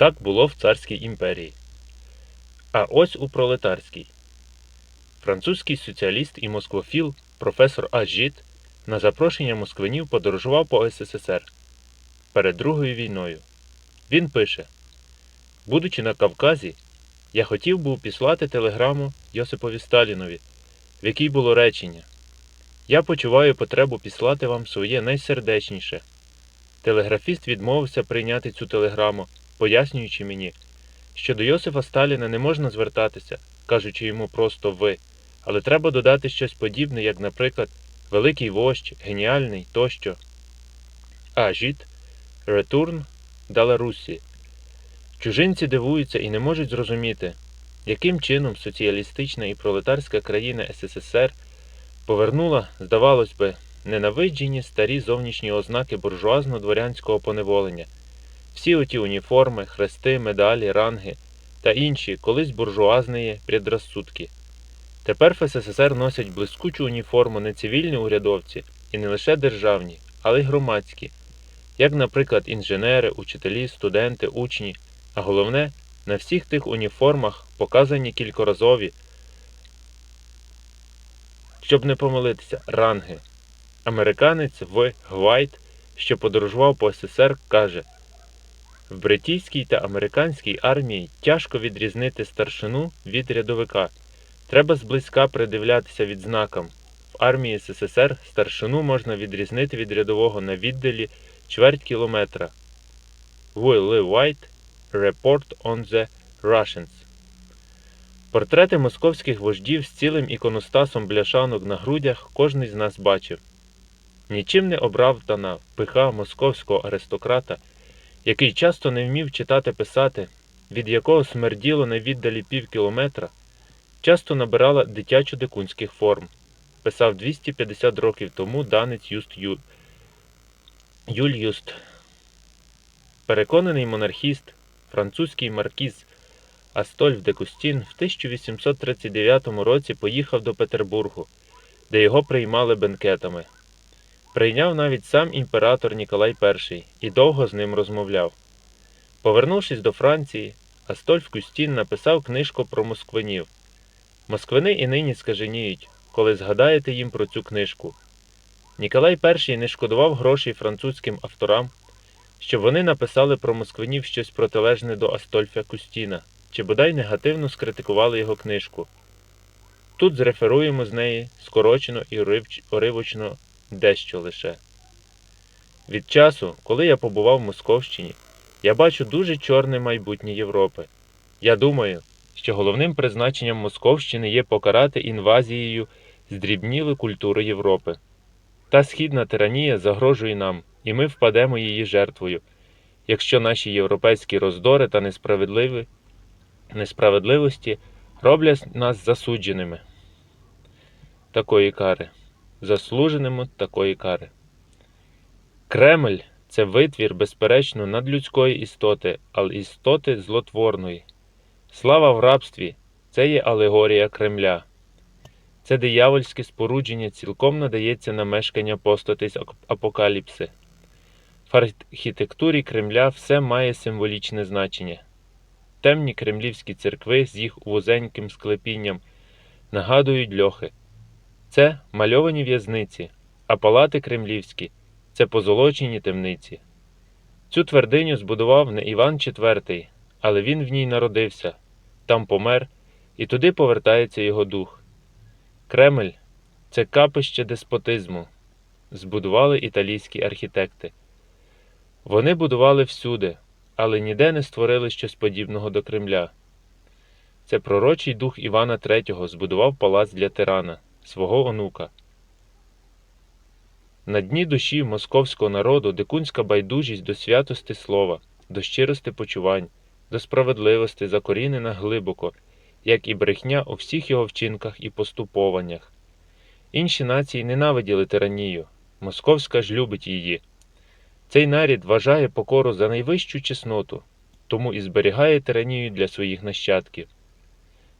Так було в царській імперії. А ось у пролетарській. Французький соціаліст і москвофіл професор Ажіт на запрошення москвинів подорожував по СССР перед Другою війною. Він пише: Будучи на Кавказі, я хотів був післати телеграму Йосипові Сталінові, в якій було речення Я почуваю потребу післати вам своє найсердечніше. Телеграфіст відмовився прийняти цю телеграму, пояснюючи мені, що до Йосифа Сталіна не можна звертатися, кажучи йому просто ви, але треба додати щось подібне, як, наприклад, великий вождь, геніальний тощо. Ажіт Ретурн дала Русі. Чужинці дивуються і не можуть зрозуміти, яким чином соціалістична і пролетарська країна СССР повернула, здавалось би, ненавиджені старі зовнішні ознаки буржуазно-дворянського поневолення, всі оті уніформи, хрести, медалі, ранги та інші колись буржуазні предрассудки. Тепер в СССР носять блискучу уніформу не цивільні урядовці і не лише державні, але й громадські, як, наприклад, інженери, учителі, студенти, учні, а головне, на всіх тих уніформах показані кількоразові, щоб не помилитися, ранги. Американець В. Гвайт, що подорожував по СССР, каже, в бритійській та американській армії тяжко відрізнити старшину від рядовика. Треба зблизька придивлятися відзнакам. В армії СССР старшину можна відрізнити від рядового на віддалі чверть кілометра. Willie White Report on the Russians. Портрети московських вождів з цілим іконостасом бляшанок на грудях кожний з нас бачив. Нічим не обравдана пиха московського аристократа, який часто не вмів читати писати, від якого смерділо на віддалі пів кілометра, часто набирала дитячо дикунських форм, писав 250 років тому данець Юст Ю... Юль Юст. Переконаний монархіст, французький маркіз Астольф де Кустін в 1839 році поїхав до Петербургу, де його приймали бенкетами. Прийняв навіть сам імператор Ніколай І і довго з ним розмовляв. Повернувшись до Франції, Астольф Кустін написав книжку про москвинів. Москвини і нині скаженіють, коли згадаєте їм про цю книжку. Ніколай І не шкодував грошей французьким авторам, щоб вони написали про москвинів щось протилежне до Астольфа Кустіна, чи бодай негативно скритикували його книжку. Тут зреферуємо з неї скорочено і уривочно дещо лише. Від часу, коли я побував в Московщині, я бачу дуже чорне майбутнє Європи. Я думаю, що головним призначенням Московщини є покарати інвазією здрібнілу культуру Європи. Та східна тиранія загрожує нам, і ми впадемо її жертвою, якщо наші європейські роздори та несправедливі, несправедливості роблять нас засудженими такої кари, заслуженими такої кари. Кремль це витвір, безперечно, надлюдської істоти, але істоти злотворної. Слава в рабстві це є алегорія Кремля. Це диявольське спорудження цілком надається на мешкання постати з апокаліпси. В архітектурі Кремля все має символічне значення. Темні кремлівські церкви з їх вузеньким склепінням нагадують льохи. Це мальовані в'язниці, а палати кремлівські це позолочені темниці. Цю твердиню збудував не Іван IV, але він в ній народився, там помер, і туди повертається його дух. Кремль це капище деспотизму, збудували італійські архітекти. Вони будували всюди, але ніде не створили щось подібного до Кремля. Це пророчий дух Івана III збудував палац для тирана, свого онука. На дні душі московського народу дикунська байдужість до святости слова, до щирости почувань, до справедливості закорінена глибоко, як і брехня у всіх його вчинках і поступованнях. Інші нації ненавиділи тиранію, московська ж любить її. Цей нарід вважає покору за найвищу чесноту, тому і зберігає тиранію для своїх нащадків.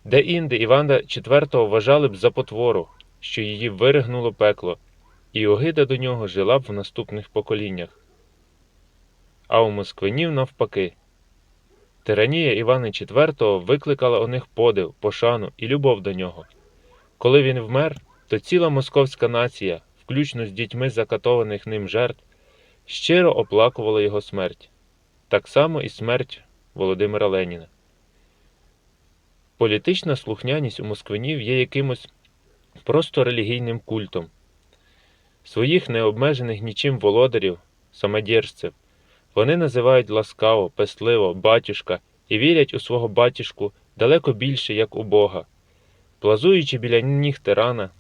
Де інде Івана IV вважали б за потвору, що її виригнуло пекло, і огида до нього жила б в наступних поколіннях. А у москвинів навпаки. Тиранія Івана IV викликала у них подив, пошану і любов до нього. Коли він вмер, то ціла московська нація, включно з дітьми закатованих ним жертв, щиро оплакувала його смерть, так само і смерть Володимира Леніна. Політична слухняність у москвинів є якимось просто релігійним культом. Своїх необмежених нічим володарів, самодержців, вони називають ласкаво, песливо, батюшка і вірять у свого батюшку далеко більше, як у Бога. Плазуючи біля ніг тирана,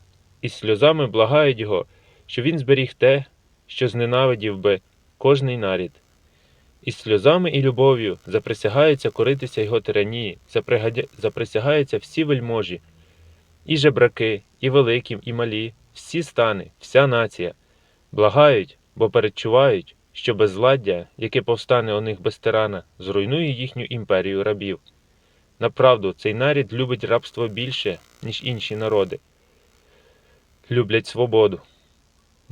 із сльозами благають його, що він зберіг те, що зненавидів би кожний нарід. Із сльозами і любов'ю заприсягаються коритися його тиранії, заприсягаються всі вельможі, і жебраки, і великі, і малі, всі стани, вся нація. Благають, бо передчувають, що безладдя, яке повстане у них без тирана, зруйнує їхню імперію рабів. Направду, цей нарід любить рабство більше, ніж інші народи. Люблять свободу.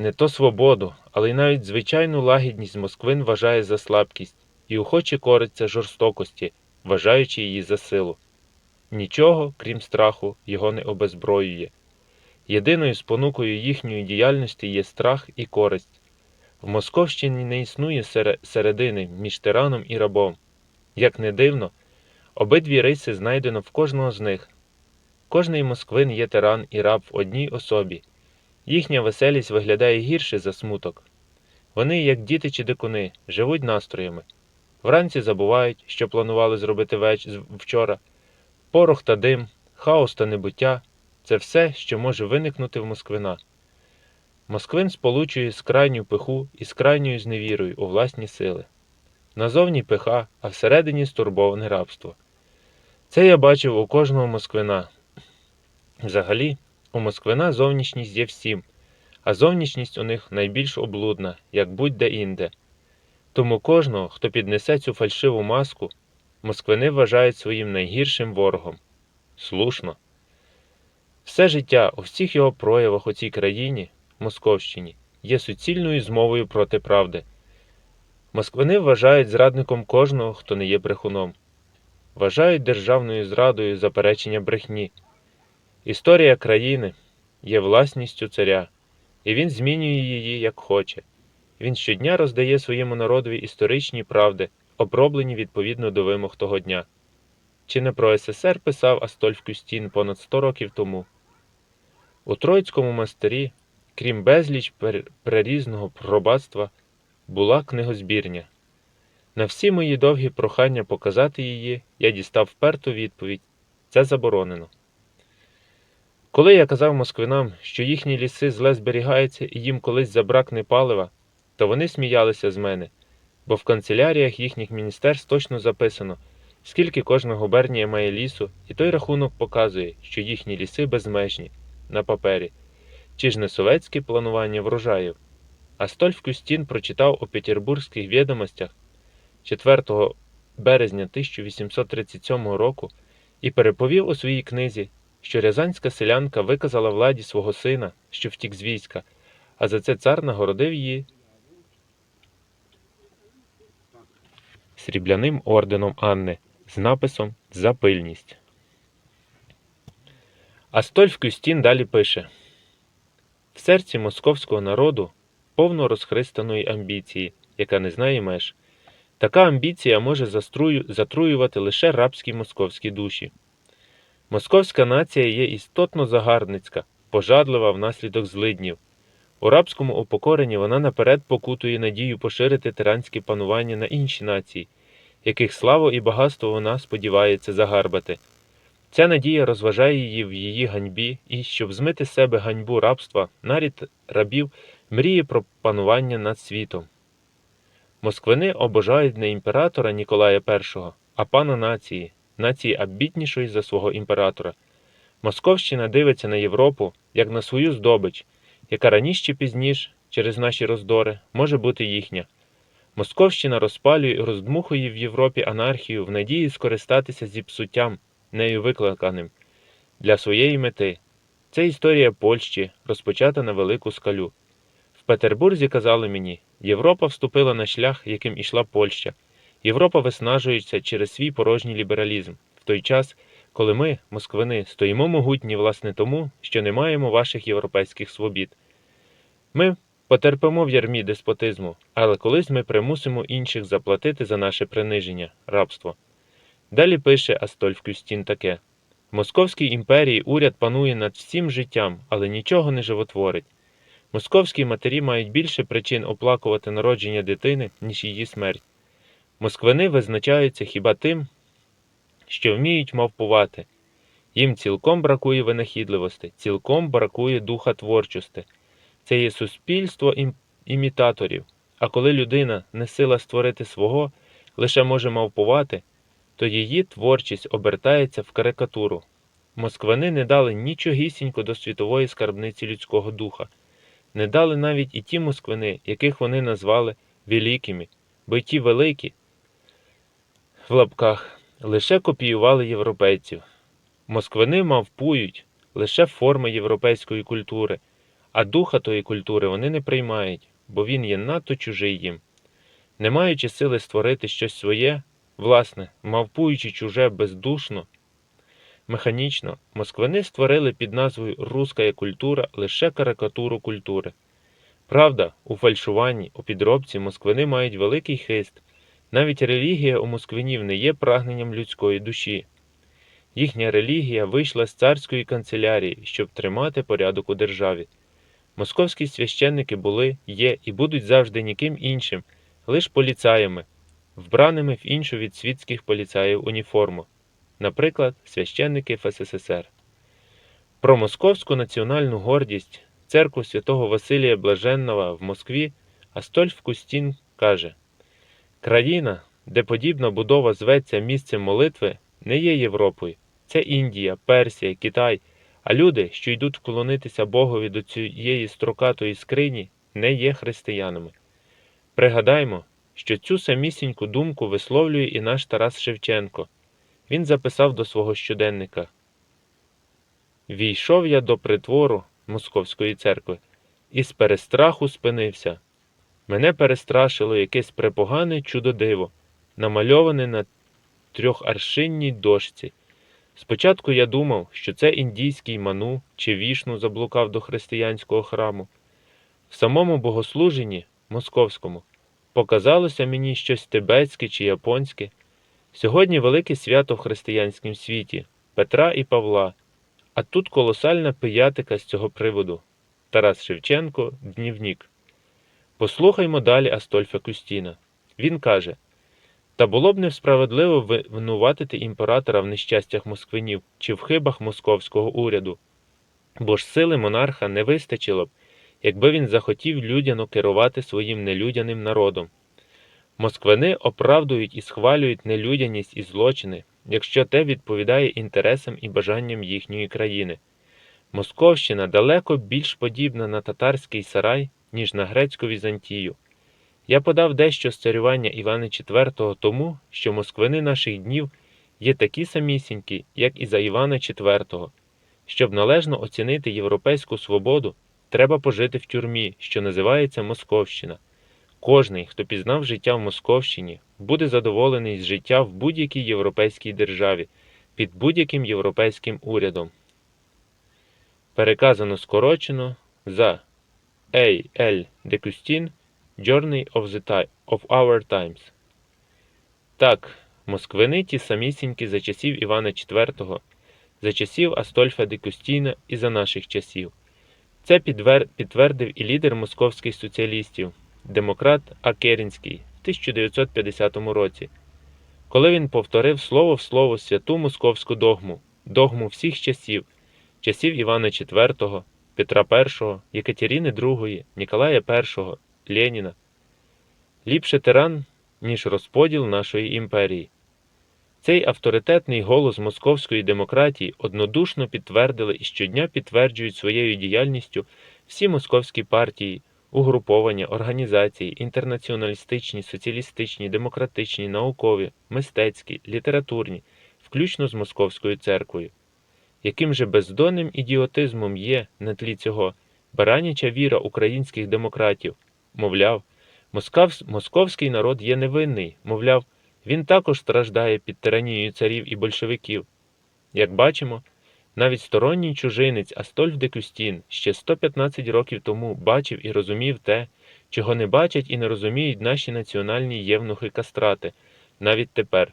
Не то свободу, але й навіть звичайну лагідність Москвин вважає за слабкість і охоче кориться жорстокості, вважаючи її за силу. Нічого, крім страху, його не обезброює. Єдиною спонукою їхньої діяльності є страх і користь. В Московщині не існує середини між тираном і рабом. Як не дивно, обидві риси знайдено в кожного з них. Кожний москвин є тиран і раб в одній особі. Їхня веселість виглядає гірше за смуток. Вони, як діти чи дикуни, живуть настроями. Вранці забувають, що планували зробити веч... вчора. Порох та дим, хаос та небуття це все, що може виникнути в Москвина. Москвин сполучує скрайню пиху із крайньою зневірою у власні сили. Назовні пиха, а всередині стурбоване рабство. Це я бачив у кожного москвина. Взагалі, у москвина зовнішність є всім, а зовнішність у них найбільш облудна, як будь-де інде. Тому кожного, хто піднесе цю фальшиву маску, москвини вважають своїм найгіршим ворогом. Слушно. Все життя у всіх його проявах у цій країні, Московщині, є суцільною змовою проти правди. Москвини вважають зрадником кожного, хто не є брехуном. Вважають державною зрадою заперечення брехні. Історія країни є власністю царя, і він змінює її як хоче. Він щодня роздає своєму народові історичні правди, оброблені відповідно до вимог того дня. Чи не про СССР писав Астольф Кюстін понад 100 років тому? У Троїцькому монастирі, крім безліч прерізного пробацтва, була книгозбірня. На всі мої довгі прохання показати її, я дістав вперту відповідь це заборонено. Коли я казав москвинам, що їхні ліси зле зберігаються і їм колись забракне палива, то вони сміялися з мене, бо в канцеляріях їхніх міністерств точно записано, скільки кожна губернія має лісу, і той рахунок показує, що їхні ліси безмежні на папері, чи ж не совєтське планування врожаїв. Астольф Кюстін прочитав у Петербурзьких відомостях 4 березня 1837 року і переповів у своїй книзі, що рязанська селянка виказала владі свого сина, що втік з війська, а за це цар нагородив її срібляним орденом Анни з написом За пильність. Астольф Кюстін далі пише В серці московського народу повно розхристаної амбіції, яка не знає меж. Така амбіція може затруювати лише рабські московські душі. Московська нація є істотно загарбницька, пожадлива внаслідок злиднів. У рабському упокоренні вона наперед покутує надію поширити тиранське панування на інші нації, яких славу і багатство вона сподівається загарбати. Ця надія розважає її в її ганьбі, і, щоб змити з себе ганьбу рабства, нарід рабів мріє про панування над світом. Москвини обожають не імператора Ніколая І, а пана нації, нації обітнішої за свого імператора. Московщина дивиться на Європу як на свою здобич, яка раніше чи пізніше, через наші роздори, може бути їхня. Московщина розпалює і роздмухує в Європі анархію в надії скористатися зіпсуттям, нею викликаним, для своєї мети. Це історія Польщі, розпочата на велику скалю. В Петербурзі казали мені, Європа вступила на шлях, яким ішла Польща, Європа виснажується через свій порожній лібералізм, в той час, коли ми, москвини, стоїмо могутні власне тому, що не маємо ваших європейських свобід. Ми потерпимо в ярмі деспотизму, але колись ми примусимо інших заплатити за наше приниження, рабство. Далі пише Астольф Кюстін таке. В Московській імперії уряд панує над всім життям, але нічого не животворить. Московські матері мають більше причин оплакувати народження дитини, ніж її смерть. Москвини визначаються хіба тим, що вміють мавпувати. Їм цілком бракує винахідливості, цілком бракує духа творчості. Це є суспільство ім- імітаторів. А коли людина не сила створити свого, лише може мавпувати, то її творчість обертається в карикатуру. Москвини не дали нічогісінько до світової скарбниці людського духа, не дали навіть і ті москвини, яких вони назвали великими, бо й ті великі в лапках лише копіювали європейців. Москвини мавпують лише форми європейської культури, а духа тої культури вони не приймають, бо він є надто чужий їм. Не маючи сили створити щось своє, власне, мавпуючи чуже бездушно, механічно, москвини створили під назвою Руська культура лише карикатуру культури. Правда, у фальшуванні, у підробці москвини мають великий хист. Навіть релігія у москвинів не є прагненням людської душі. Їхня релігія вийшла з царської канцелярії, щоб тримати порядок у державі. Московські священники були, є і будуть завжди ніким іншим, лише поліцаями, вбраними в іншу від світських поліцаїв уніформу, наприклад, священники ФССР. Про московську національну гордість церкву святого Василія Блаженного в Москві Астольф Кустін каже: Країна, де подібна будова зветься місцем молитви, не є Європою. Це Індія, Персія, Китай. А люди, що йдуть вклонитися Богові до цієї строкатої скрині, не є християнами. Пригадаймо, що цю самісіньку думку висловлює і наш Тарас Шевченко. Він записав до свого щоденника: Війшов я до притвору Московської церкви і з перестраху спинився. Мене перестрашило якесь препогане чудо-диво, намальоване на трьохаршинній дошці. Спочатку я думав, що це індійський ману чи вішну заблукав до християнського храму. В самому богослуженні, московському, показалося мені щось тибетське чи японське. Сьогодні велике свято в християнському світі Петра і Павла, а тут колосальна пиятика з цього приводу. Тарас Шевченко, Днівнік. Послухаймо далі Астольфа Кустіна. Він каже: Та було б несправедливо винуватити імператора в нещастях москвинів чи в хибах московського уряду, бо ж сили монарха не вистачило б, якби він захотів людяно керувати своїм нелюдяним народом. Москвини оправдують і схвалюють нелюдяність і злочини, якщо те відповідає інтересам і бажанням їхньої країни. Московщина далеко більш подібна на татарський сарай, ніж на грецьку Візантію. Я подав дещо з царювання Івана IV тому, що москвини наших днів є такі самісінькі, як і за Івана IV. Щоб належно оцінити європейську свободу, треба пожити в тюрмі, що називається Московщина. Кожний, хто пізнав життя в Московщині, буде задоволений з життя в будь-якій європейській державі під будь-яким європейським урядом. Переказано скорочено за A. L. de Custine Journey of, the Ti- of Our Times. Так, москвини ті самісінькі за часів Івана IV, за часів Астольфа де Кустіна і за наших часів. Це підвер... підтвердив і лідер московських соціалістів, демократ А. Керінський в 1950 році, коли він повторив слово в слово святу московську догму, догму всіх часів, часів Івана IV, Петра І, Єкатерини II, Ніколая І, Леніна. Ліпше тиран, ніж розподіл нашої імперії. Цей авторитетний голос московської демократії однодушно підтвердили і щодня підтверджують своєю діяльністю всі московські партії, угруповання, організації, інтернаціоналістичні, соціалістичні, демократичні, наукові, мистецькі, літературні, включно з Московською церквою. Яким же бездонним ідіотизмом є на тлі цього бараняча віра українських демократів, мовляв, москав... московський народ є невинний, мовляв, він також страждає під тиранією царів і большевиків. Як бачимо, навіть сторонній чужинець Астольф де Кюстін ще 115 років тому бачив і розумів те, чого не бачать і не розуміють наші національні євнухи-кастрати, навіть тепер.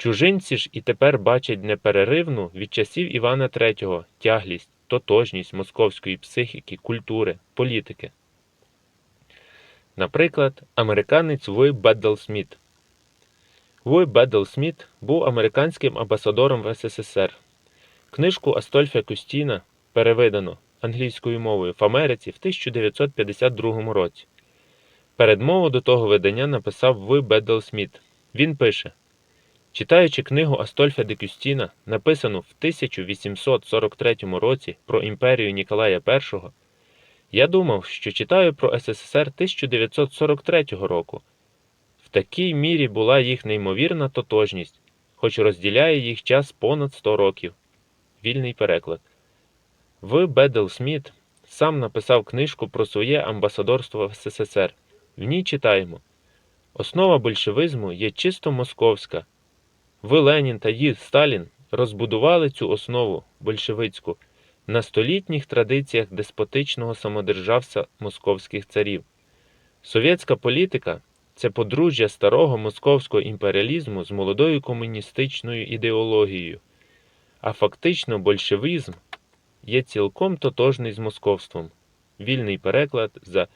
Чужинці ж і тепер бачать непереривну від часів Івана III тяглість, тотожність московської психіки, культури, політики. Наприклад, американець Вой Беддл Сміт. Вой Беддл Сміт був американським амбасадором в СССР. Книжку Астольфа Кюстіна перевидано англійською мовою в Америці в 1952 році. Передмову до того видання написав В. Беддл Сміт. Він пише: Читаючи книгу Астольфа де Кюстіна, написану в 1843 році про імперію Ніколая І, я думав, що читаю про СССР 1943 року. В такій мірі була їх неймовірна тотожність, хоч розділяє їх час понад 100 років. Вільний переклад. В. Беддл Сміт сам написав книжку про своє амбасадорство в СССР. В ній читаємо: Основа большевизму є чисто московська. В. Ленін та Ї. Сталін розбудували цю основу большевицьку на столітніх традиціях деспотичного самодержавства московських царів. Совєтська політика це подружжя старого московського імперіалізму з молодою комуністичною ідеологією, а фактично большевизм є цілком тотожний з московством. Вільний переклад за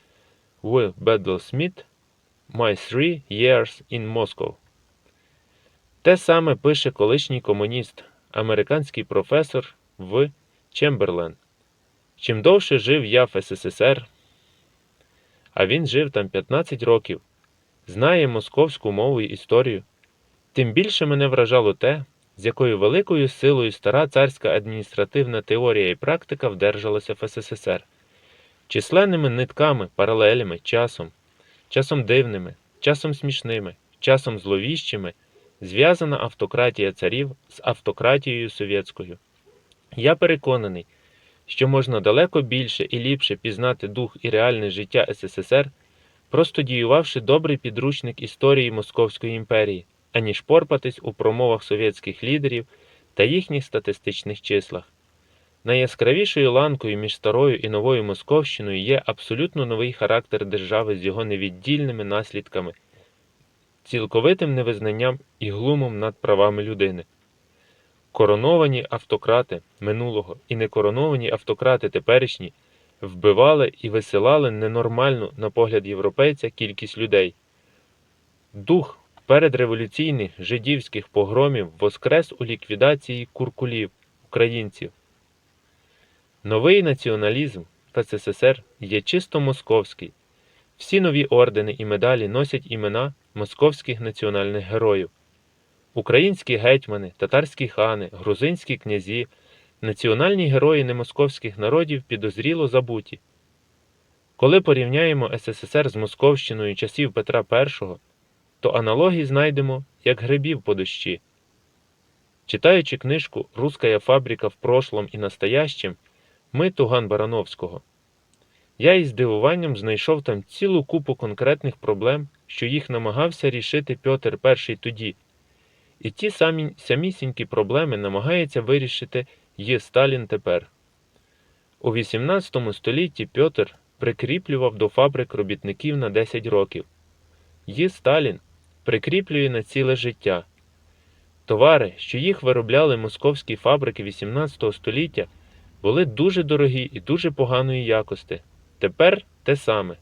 В. Бедл Сміт My Three Years in Moscow. Те саме пише колишній комуніст, американський професор В. Чемберлен. Чим довше жив я в СССР, а він жив там 15 років, знає московську мову і історію, тим більше мене вражало те, з якою великою силою стара царська адміністративна теорія і практика вдержалася в СССР, численними нитками, паралелями, часом, часом дивними, часом смішними, часом зловіщими, зв'язана автократія царів з автократією совєтською. Я переконаний, що можна далеко більше і ліпше пізнати дух і реальне життя СССР, простудіювавши добрий підручник історії Московської імперії, аніж порпатись у промовах совєтських лідерів та їхніх статистичних числах. Найяскравішою ланкою між старою і новою Московщиною є абсолютно новий характер держави з його невіддільними наслідками, цілковитим невизнанням і глумом над правами людини. Короновані автократи минулого і некороновані автократи теперішні вбивали і висилали ненормальну, на погляд європейця, кількість людей. Дух передреволюційних жидівських погромів воскрес у ліквідації куркулів, українців. Новий націоналізм СССР є чисто московський. Всі нові ордени і медалі носять імена московських національних героїв. Українські гетьмани, татарські хани, грузинські князі, національні герої немосковських народів підозріло забуті. Коли порівняємо СССР з Московщиною часів Петра І, то аналогії знайдемо як грибів по дощі. Читаючи книжку Руская фабрика в прошлом і настоящем ми Туган Барановського, я із здивуванням знайшов там цілу купу конкретних проблем, що їх намагався рішити Пьотр І тоді. І ті самі самісінькі проблеми намагається вирішити Є Сталін тепер. У XVIII столітті Пьотр прикріплював до фабрик робітників на 10 років. Є Сталін прикріплює на ціле життя. Товари, що їх виробляли московські фабрики XVIII століття, були дуже дорогі і дуже поганої якості. Тепер те саме.